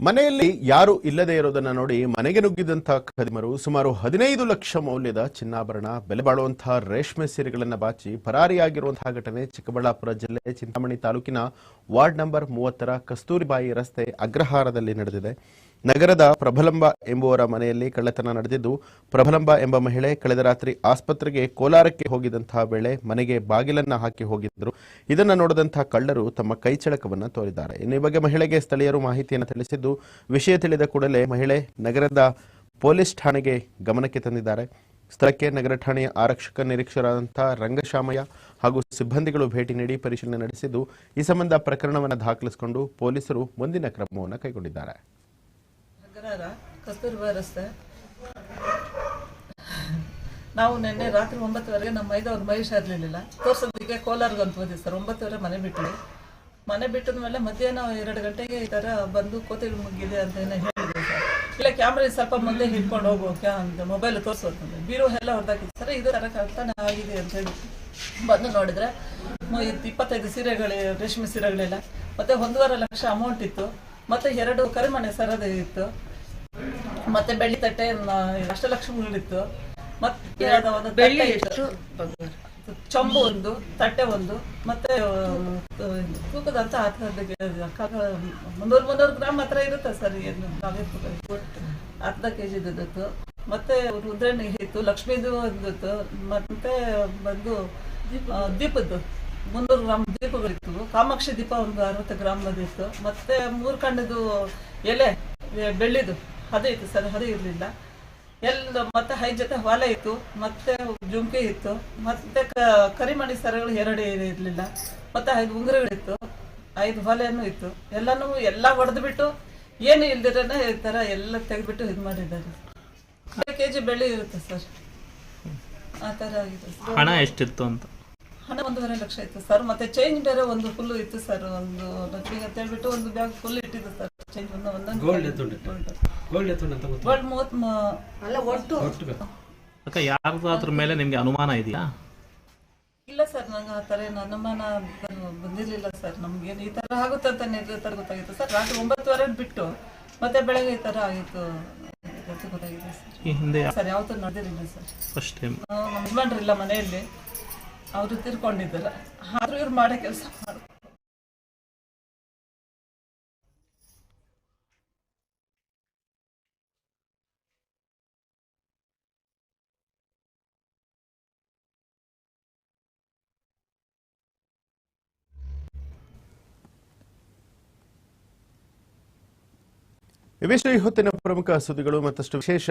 ಮನೆಯಲ್ಲಿ ಯಾರು ಇಲ್ಲದೆ ಇರೋದನ್ನ ನೋಡಿ ಮನೆಗೆ ನುಗ್ಗಿದಂತಹ ಖದಿಮರು ಸುಮಾರು ಹದಿನೈದು ಲಕ್ಷ ಮೌಲ್ಯದ ಚಿನ್ನಾಭರಣ, ಬೆಲೆ ಬಾಳುವಂತಹ ರೇಷ್ಮೆ ಸೀರೆಗಳನ್ನ ಬಾಚಿ ಪರಾರಿಯಾಗಿರುವಂತಹ ಘಟನೆ ಚಿಕ್ಕಬಳ್ಳಾಪುರ ಜಿಲ್ಲೆ ಚಿಂತಾಮಣಿ ತಾಲೂಕಿನ ವಾರ್ಡ್ ನಂಬರ್ ಮೂವತ್ತರ ಕಸ್ತೂರಿಬಾಯಿ ರಸ್ತೆ ಅಗ್ರಹಾರದಲ್ಲಿ ನಡೆದಿದೆ. ನಗರದ ಪ್ರಭಲಂಬ ಎಂಬುವರ ಮನೆಯಲ್ಲಿ ಕಳ್ಳತನ ನಡೆದಿದ್ದು, ಪ್ರಭಲಂಬ ಎಂಬ ಮಹಿಳೆ ಕಳೆದ ರಾತ್ರಿ ಆಸ್ಪತ್ರೆಗೆ ಕೋಲಾರಕ್ಕೆ ಹೋಗಿದಂತಹ ವೇಳೆ ಮನೆಗೆ ಬಾಗಿಲನ್ನ ಹಾಕಿ ಹೋಗಿದ್ದರು ಇದನ್ನು ನೋಡಿದಂತಹ ಕಳ್ಳರು ತಮ್ಮ ಕೈಚಳಕವನ್ನ ತೋರಿದ್ದಾರೆ. ಇನ್ನು ಈ ಬಗ್ಗೆ ಮಹಿಳೆಗೆ ಸ್ಥಳೀಯರು ಮಾಹಿತಿಯನ್ನು ತಿಳಿಸಿದ್ದು, ವಿಷಯ ತಿಳಿದ ಕೂಡಲೇ ಮಹಿಳೆ ನಗರದ ಪೊಲೀಸ್ ಠಾಣೆಗೆ ಗಮನಕ್ಕೆ ತಂದಿದ್ದಾರೆ. ಸ್ಥಳಕ್ಕೆ ನಗರ ಠಾಣೆಯ ಆರಕ್ಷಕ ನಿರೀಕ್ಷರಾದಂತಹ ರಂಗಶಾಮಯ್ಯ ಹಾಗೂ ಸಿಬ್ಬಂದಿಗಳು ಭೇಟಿ ನೀಡಿ ಪರಿಶೀಲನೆ ನಡೆಸಿದ್ದು, ಈ ಸಂಬಂಧ ಪ್ರಕರಣವನ್ನು ದಾಖಲಿಸಿಕೊಂಡು ಪೊಲೀಸರು ಮುಂದಿನ ಕ್ರಮವನ್ನು ಕೈಗೊಂಡಿದ್ದಾರೆ. ಅಗ್ರಹಾರ ಕಸ್ತೂರ್ಬಾ ರಸ್ತೆ. ನಾವು ನಿನ್ನೆ ರಾತ್ರಿ ಒಂಬತ್ತುವರೆಗೆ ನಮ್ಮ ಮೈದವ್ರ ಮಹೇಶ್ ಇರಲಿಲ್ಲ ತೋರ್ಸೋದಕ್ಕೆ ಕೋಲಾರ್ಗೆ ಅಂತ ಹೋದ್ವಿ ಸರ್, ಒಂಬತ್ತುವರೆ ಮನೆ ಬಿಟ್ವಿ. ಮನೆ ಬಿಟ್ಟಿದ ಮೇಲೆ ಮಧ್ಯಾಹ್ನ ಎರಡು ಗಂಟೆಗೆ ಈ ಥರ ಬಂದು ಕೋತಿಗಳು ಮುಗಿದೆ ಅಂತ ಏನೋ ಹೇಳಿದ್ರು ಸರ್. ಇಲ್ಲ ಕ್ಯಾಮ್ರಾ ಸ್ವಲ್ಪ ಮುಂದೆ ಹಿಡ್ಕೊಂಡು ಹೋಗೋ ಕ್ಯಾ ಅಂತ ಮೊಬೈಲ್ ತೋರ್ಸೋದು ಬೀರೋ ಎಲ್ಲ ಹೊಡೆದಾಕಿತ್ತು ಸರ್, ಇದು ತರ ಕಳ್ತಾನೆ ಆಗಿದೆ ಅಂತ ಹೇಳಿ ಬಂದು ನೋಡಿದ್ರೆ ಇಪ್ಪತ್ತೈದು ಸೀರೆಗಳು, ರೇಷ್ಮೆ ಸೀರೆಗಳೆಲ್ಲ. ಮತ್ತೆ ಒಂದೂವರೆ ಲಕ್ಷ ಅಮೌಂಟ್ ಇತ್ತು. ಮತ್ತೆ ಎರಡು ಕರಿಮಣೆ ಸರದ ಇತ್ತು. ಮತ್ತೆ ಬೆಳ್ಳಿ ತಟ್ಟೆ ಅಷ್ಟಲಕ್ಷ್ಮಿಗಳಿತ್ತು ಮತ್ತೆ ಬೆಳ್ಳಿ. ಚೊಂಬು ಒಂದು ತಟ್ಟೆ ಒಂದು ಮತ್ತೆ ತೂಕದಂತ ಮುನ್ನೂರು ಮುನ್ನೂರು ಗ್ರಾಮ್ ಹತ್ರ ಇರುತ್ತೆ ಸರ್ ಏನು ನಾವೇ ತೂಕ ಅರ್ಧ ಕೆ ಜಿದ್ದು ಮತ್ತೆ ರುದ್ರಣ್ಣಿಗೆ ಇತ್ತು ಲಕ್ಷ್ಮೀದು ಒಂದಿತ್ತು ಮತ್ತೆ ಬಂದು ದೀಪದ್ದು. ಮುನ್ನೂರು ಗ್ರಾಮ್ ದೀಪಗಳಿತ್ತು. ಕಾಮಾಕ್ಷಿ ದೀಪ ಒಂದು ಅರವತ್ತು ಗ್ರಾಮ್ ಬಂದಿತ್ತು ಮತ್ತೆ ಮೂರು ಕಣ್ಣದು ಎಲೆ ಬೆಳ್ಳಿದು. ಅದೇ ಇತ್ತು ಸರ್ ಅದು ಇರಲಿಲ್ಲ. ಎಲ್ಲ ಮತ್ತೆ ಹೈ ಜೊತೆ ಹೊಲ ಇತ್ತು ಮತ್ತೆ ಜುಮ್ಕಿ ಇತ್ತು ಮತ್ತೆ ಕ- ಕರಿಮಣಿ ಸರಗಳು ಎರಡು ಇರಲಿಲ್ಲ. ಮತ್ತೆ ಐದು ಉಂಗುರಗಳಿತ್ತು ಐದು ಹೊಲೆನೂ ಇತ್ತು. ಎಲ್ಲನೂ ಎಲ್ಲ ಹೊಡೆದು ಬಿಟ್ಟು ಏನು ಇಲ್ದಿರನೆ ಈ ಥರ ಎಲ್ಲ ತೆಗೆದ್ಬಿಟ್ಟು ಇದು ಮಾಡಿದ್ದಾರೆ. ಕೆ ಜಿ ಬೆಳ್ಳಿ ಇರುತ್ತೆ ಸರ್. ಆ ಥರ ಆಗಿದೆ ಹಣ ಎಷ್ಟಿತ್ತು ಅಂತ? ಹಣ ಒಂದೂವರೆ ಲಕ್ಷ ಇತ್ತು ಸರ್. ಮತ್ತೆ ಚೇಂಜ್ ಬೇರೆ ಒಂದು ಫುಲ್ ಇತ್ತು ಸರ್. ಒಂದು ಲಕ್ಷ ಅಂತ ಹೇಳ್ಬಿಟ್ಟು ಒಂದು ಬ್ಯಾಗ್ ಫುಲ್ ಇಟ್ಟಿದ್ದು ಸರ್. ಚೇಂಜ್ ಒಂದು ಒಂದೊಂದು ಗೋಲ್ಡ್ ಎತ್ತುಂಟು ಅಂತ ಗೊತ್ತು. ಗೋಲ್ಡ್ ಮೂವತ್ತ್ ಒಟ್ಟು. ಅಕ್ಕ ಯಾರ್ದಾದ್ರ ಮೇಲೆ ನಿಮ್ಗೆ ಅನುಮಾನ ಇದೆಯಾ? ಇಲ್ಲ ಸರ್ ನಂಗೆ ಆ ಥರ ಏನು ಅನುಮಾನ ಬಂದಿರಲಿಲ್ಲ ಸರ್. ನಮ್ಗೇನು ಈ ಥರ ಆಗುತ್ತೆ ಅಂತ ನಿರ್ಧಾರ ಗೊತ್ತಾಗಿತ್ತು ಸರ್. ರಾತ್ರಿ ಒಂಬತ್ತುವರೆ ಬಿಟ್ಟು ಮತ್ತೆ ಬೆಳಗ್ಗೆ ಈ ಥರ ಆಗಿತ್ತು ಗೊತ್ತಾಗಿದೆ ಸರ್. ಈ ಹಿಂದೆ ಸರ್ ಯಾವತ್ತೂ ನಡೆದಿರಲಿಲ್ಲ ಸರ್. ಫಸ್ಟ್ ಟೈಮ್ ನಮ್ಮ ಯಜಮಾನ್ರಿಲ್ಲ ಮನೆಯಲ್ಲಿ. ಅವರು ತೀರ್ಕೊಂಡಿದ್ದಾರೆ. ಆದ್ರೂ ಇವ್ರು ಮಾಡೋ ಕೆಲಸ ಮಾಡಿ ಇವಿಷ್ಟು ಹೊತ್ತಿನ ಪ್ರಮುಖ ಸುದ್ದಿಗಳು ಮತ್ತಷ್ಟು ವಿಶೇಷ.